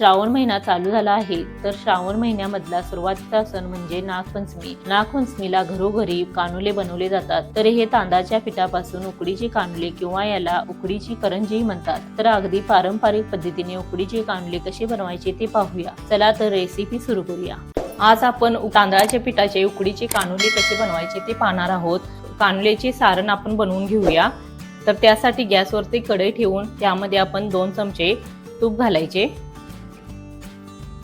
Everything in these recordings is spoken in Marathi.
श्रावण महिना चालू झाला आहे. तर श्रावण महिन्यामधला सुरुवातीचा सण म्हणजे नागपंचमी. नागपंचमीला घरोघरी कानुले बनवले जातात. तर हे तांदळाच्या पिठापासून उकडीची कानुले किंवा याला उकडीची करंजी म्हणतात. तर अगदी पारंपरिक पद्धतीने उकडीचे कानुले कसे बनवायचे ते पाहूया. चला तर रेसिपी सुरू करूया. आज आपण तांदळाच्या पिठाचे उकडीचे कानुले कसे बनवायचे ते पाहणार आहोत. कानुलेचे सारण आपण बनवून घेऊया. तर त्यासाठी गॅसवरती कढई ठेवून त्यामध्ये आपण दोन चमचे तूप घालायचे.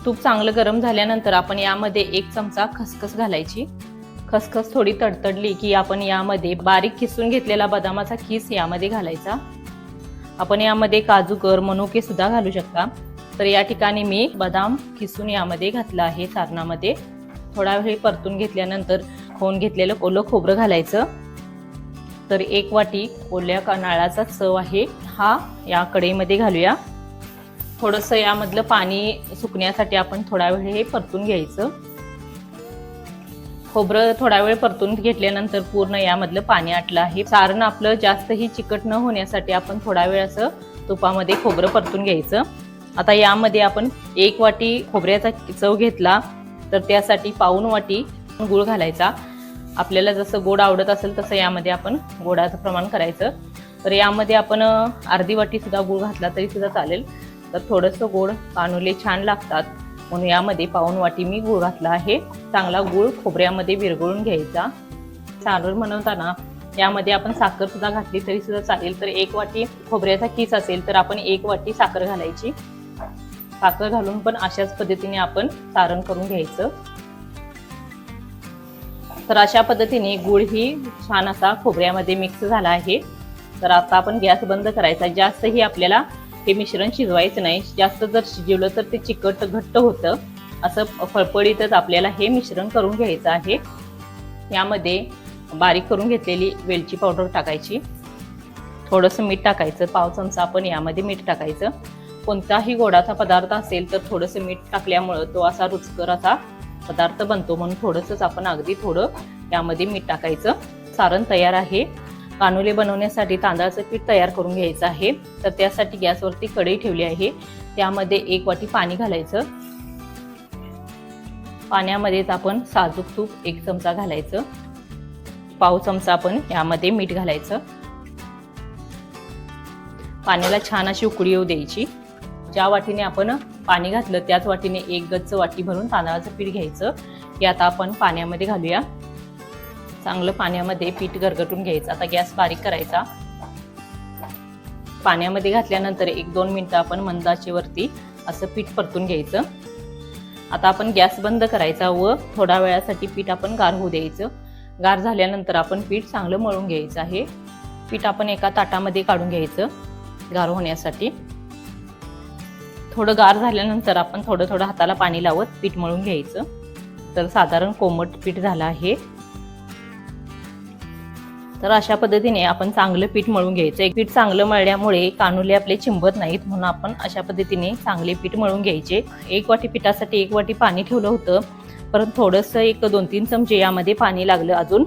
तूप चांगलं गरम झाल्यानंतर आपण यामध्ये एक चमचा खसखस घालायची. खसखस थोडी तडतडली की आपण यामध्ये बारीक किसून घेतलेला बदामाचा खिस यामध्ये घालायचा. आपण यामध्ये काजूकर मनुके सुद्धा घालू शकता. तर या ठिकाणी मी बदाम किसून यामध्ये घातला आहे सारणामध्ये थोडा वेळ परतून घेतल्यानंतर खोन घेतलेलं ओलं खोबरं घालायचं. तर एक वाटी ओल्या का नाळाचा चव आहे. हा या कढईमध्ये घालूया. थोडंसं यामधलं पाणी सुकण्यासाठी आपण थोडा वेळ हे परतून घ्यायचं. खोबरं थोडा वेळ परतून घेतल्यानंतर पूर्ण यामधलं पाणी आटलं आहे. सारण आपलं जास्तही चिकट न होण्यासाठी आपण थोडा वेळ असं तुपामध्ये खोबरं परतून घ्यायचं. आता यामध्ये आपण एक वाटी खोबऱ्याचा चव घेतला तर त्यासाठी पाऊन वाटी गूळ घालायचा. आपल्याला जसं गोड आवडत असेल तसं यामध्ये आपण गोडाचं प्रमाण करायचं. तर यामध्ये आपण अर्धी वाटी सुद्धा गूळ घातला तरी सुद्धा चालेल. तर थोडंसं गोड कानुले छान लागतात. म्हणून यामध्ये पाऊन वाटी मी गूळ घातला आहे. चांगला गूळ खोबऱ्यामध्ये विरघळून घ्यायचा. सारण बनवताना यामध्ये आपण साखर सुद्धा घातली तरी सुद्धा चालेल. तर एक वाटी खोबऱ्याचा किस असेल तर आपण एक वाटी साखर घालायची. साखर घालून पण अशाच पद्धतीने आपण सारण करून घ्यायचं. तर अशा पद्धतीने गुळ ही छान असा खोबऱ्यामध्ये मिक्स झाला आहे. तर आता आपण गॅस बंद करायचा. जास्तही आपल्याला हे मिश्रण शिजवायचं नाही. जास्त जर शिजवलं तर ते चिकट घट्ट होतं. असं फळफळीतच आपल्याला हे मिश्रण करून घ्यायचं आहे. यामध्ये बारीक करून घेतलेली वेलची पावडर टाकायची. थोडंसं मीठ टाकायचं. पाव चमचा आपण यामध्ये मीठ टाकायचं. कोणताही गोडाचा पदार्थ असेल तर थोडंसं मीठ टाकल्यामुळं तो असा रुचकर असा पदार्थ बनतो. म्हणून थोडंसंच आपण अगदी थोडं यामध्ये मीठ टाकायचं. सारण तयार आहे. कानुले बनवण्यासाठी तांदळाचं पीठ तयार करून घ्यायचं आहे. तर त्यासाठी गॅसवरती कढई ठेवली आहे. त्यामध्ये एक वाटी पाणी घालायचं. पाण्यामध्येच आपण साजूक तूप एक चमचा घालायचं. पाव चमचा आपण यामध्ये मीठ घालायचं. पाण्याला छान अशी उकळी येऊ द्यायची. ज्या वाटीने आपण पाणी घातलं त्याच वाटीने एक गच्च वाटी भरून तांदळाचं पीठ घ्यायचं. हे आता आपण पाण्यामध्ये घालूया. चांगलं पाण्यामध्ये पीठ गरगटून घ्यायचं. आता गॅस बारीक करायचा. पाण्यामध्ये घातल्यानंतर एक दोन मिनटं आपण मंदाचेवरती असं पीठ परतून घ्यायचं. आता आपण गॅस बंद करायचा व थोड्या वेळासाठी पीठ आपण गार होऊ द्यायचं. गार झाल्यानंतर आपण पीठ चांगलं मळून घ्यायचं आहे. पीठ आपण एका ताटामध्ये काढून घ्यायचं गार होण्यासाठी. थोडं गार झाल्यानंतर आपण थोडं थोडं हाताला पाणी लावत पीठ मळून घ्यायचं. तर साधारण कोमट पीठ झालं आहे. तर अशा पद्धतीने आपण चांगलं पीठ मळून घ्यायचं. एक पीठ चांगलं मळल्यामुळे कानुले आपले चिंबत नाहीत म्हणून आपण अशा पद्धतीने चांगले पीठ मळून घ्यायचे. एक वाटी पिठासाठी एक वाटी पाणी ठेवलं होतं. परंतु थोडंसं एक दोन तीन चमचे यामध्ये पाणी लागलं अजून.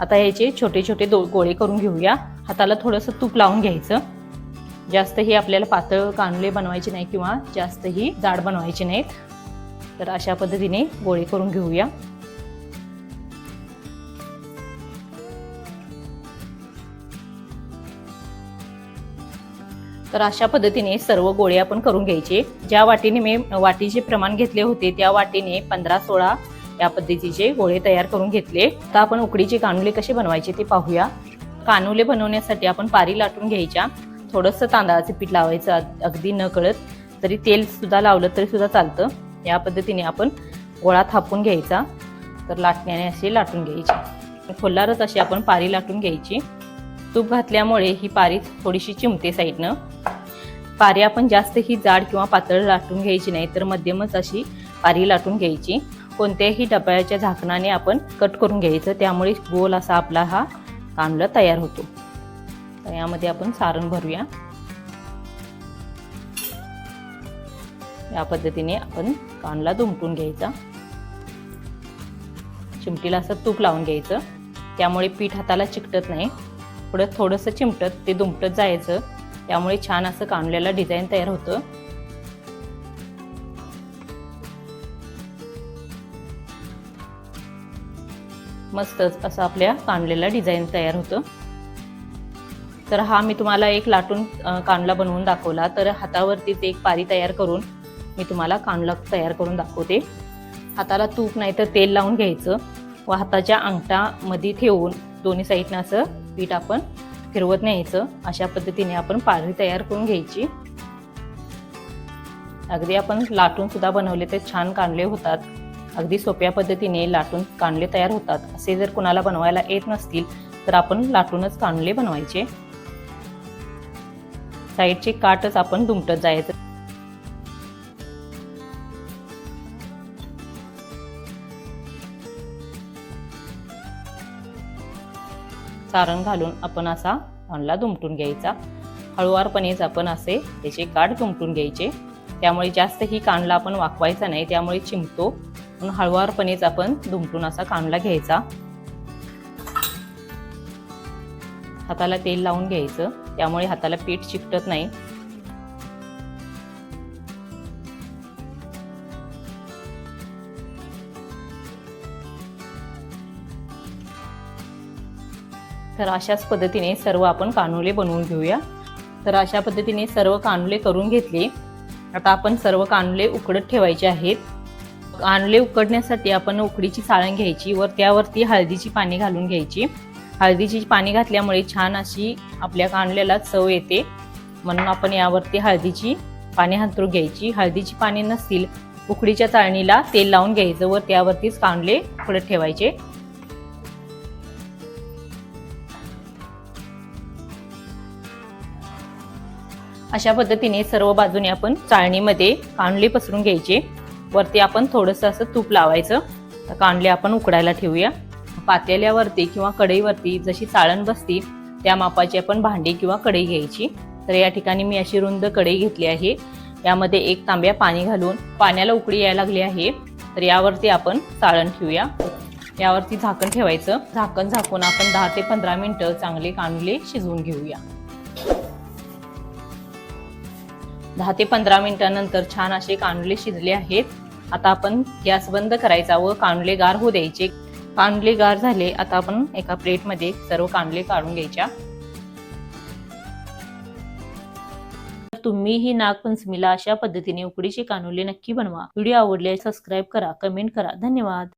आता याचे छोटे छोटे दो गोळे करून घेऊया. हाताला थोडंसं तूप लावून घ्यायचं. जास्तही आपल्याला पातळ कानुले बनवायचे नाही किंवा जास्तही जाड बनवायचे नाहीत. तर अशा पद्धतीने गोळे करून घेऊया. तर अशा पद्धतीने सर्व गोळे आपण करून घ्यायचे. ज्या वाटीने मी वाटीचे प्रमाण घेतले होते त्या वाटीने पंधरा सोळा या पद्धतीचे गोळे तयार करून घेतले. आता आपण उकडीचे कानुले कसे बनवायचे ते पाहूया. कानुले बनवण्यासाठी आपण पारी लाटून घ्यायच्या. थोडंसं तांदळाचं पीठ लावायचं अगदी न कळत तरी तेल सुद्धा लावलं तरी सुद्धा चालतं. या पद्धतीने आपण गोळा थापून घ्यायचा. तर लाटण्याने असे लाटून घ्यायचे. खोल्लारच अशी आपण पारी लाटून घ्यायची. तूप घातल्यामुळे ही पारी थोडीशी चिमते साईडनं. पारी आपण जास्त ही जाड किंवा पातळ लाटून घ्यायची नाही तर मध्यमच अशी पारी लाटून घ्यायची. कोणत्याही डब्याच्या झाकणाने आपण कट करून घ्यायचं त्यामुळे गोल असा आपला हा कांडला तयार होतो. तर यामध्ये आपण सारण भरूया. या पद्धतीने आपण कानला दुमटून घ्यायचा. चिमटीला असं तूप लावून घ्यायचं. त्यामुळे पीठ हाताला चिकटत नाही. पुढं थोडंसं चिमटत ते दुमटत जायचं. त्यामुळे छान असं कानल्याला डिझाईन तयार होतं. मस्तच असं आपल्या कानलेला डिझाईन तयार होतं. तर हा मी तुम्हाला एक लाटून कानला बनवून दाखवला. तर हातावरतीच एक पारी तयार करून मी तुम्हाला कानला तयार करून दाखवते. हाताला तूप नाही तर तेल लावून घ्यायचं व हाताच्या अंगठामध्ये ठेवून दोन्ही साईडनं असं पीठ आपण फिरवत न्यायचं. अशा पद्धतीने आपण पालवी तयार करून घ्यायची. अगदी आपण लाटून सुद्धा बनवले तर छान कांडले होतात. अगदी सोप्या पद्धतीने लाटून कांडले तयार होतात. असे जर कुणाला बनवायला येत नसतील तर आपण लाटूनच कांडले बनवायचे. साईडचे काटच आपण दुमटत जायचं. सारण घालून आपण असा कांडला दुमटून घ्यायचा. हळुवारपणेच आपण असे त्याचे काठ दुमटून घ्यायचे. त्यामुळे जास्त ही कांडला आपण वाकवायचा नाही त्यामुळे चिमतो. म्हणून हळुवारपणेच आपण दुमटून असा कांडला घ्यायचा. हाताला तेल लावून घ्यायचं. त्यामुळे हाताला पीठ चिकटत नाही. तर अशाच पद्धतीने सर्व आपण कानुले बनवून घेऊया. तर अशा पद्धतीने सर्व कानुले करून घेतले. आता आपण सर्व कानुले उकडत ठेवायचे आहेत. कानुले उकडण्यासाठी आपण उकडीची साळण घ्यायची वर त्यावरती हळदीची पाणी घालून घ्यायची. हळदीची पाणी घातल्यामुळे छान अशी आपल्या कानुल्याला चव येते. म्हणून आपण यावरती हळदीची पाणी हातरून घ्यायची. हळदीची पाणी नसतील उकडीच्या चाळणीला तेल लावून घ्यायचं. व त्यावरतीच कांडले उकडत ठेवायचे. अशा पद्धतीने सर्व बाजूने आपण चाळणीमध्ये कांडले पसरून घ्यायचे. वरती आपण थोडंसं असं तूप लावायचं. तर कांडले आपण उकडायला ठेवूया. पातेल्यावरती किंवा कढईवरती जशी चाळण बसती त्या मापाची आपण भांडी किंवा कढई घ्यायची. तर या ठिकाणी मी अशी रुंद कढई घेतली आहे. यामध्ये एक तांब्या पाणी घालून पाण्याला उकळी यायला लागली आहे. तर यावरती आपण चाळण ठेवूया. यावरती झाकण ठेवायचं. झाकण झाकून आपण दहा ते पंधरा मिनटं चांगले कांडले शिजवून घेऊया. दहा ते पंधरा मिनिटानंतर छान असे कानुले शिजले आहेत. आता आपण गॅस बंद करायचा व कानुले गार होऊ द्यायचे. कांडले गार झाले आता आपण एका प्लेटमध्ये सर्व कानुले काढून घ्यायच्या. तुम्ही ही नागपंचमीला अशा पद्धतीने उकडीचे कानुले नक्की बनवा. व्हिडिओ आवडल्यास सबस्क्राईब करा कमेंट करा. धन्यवाद.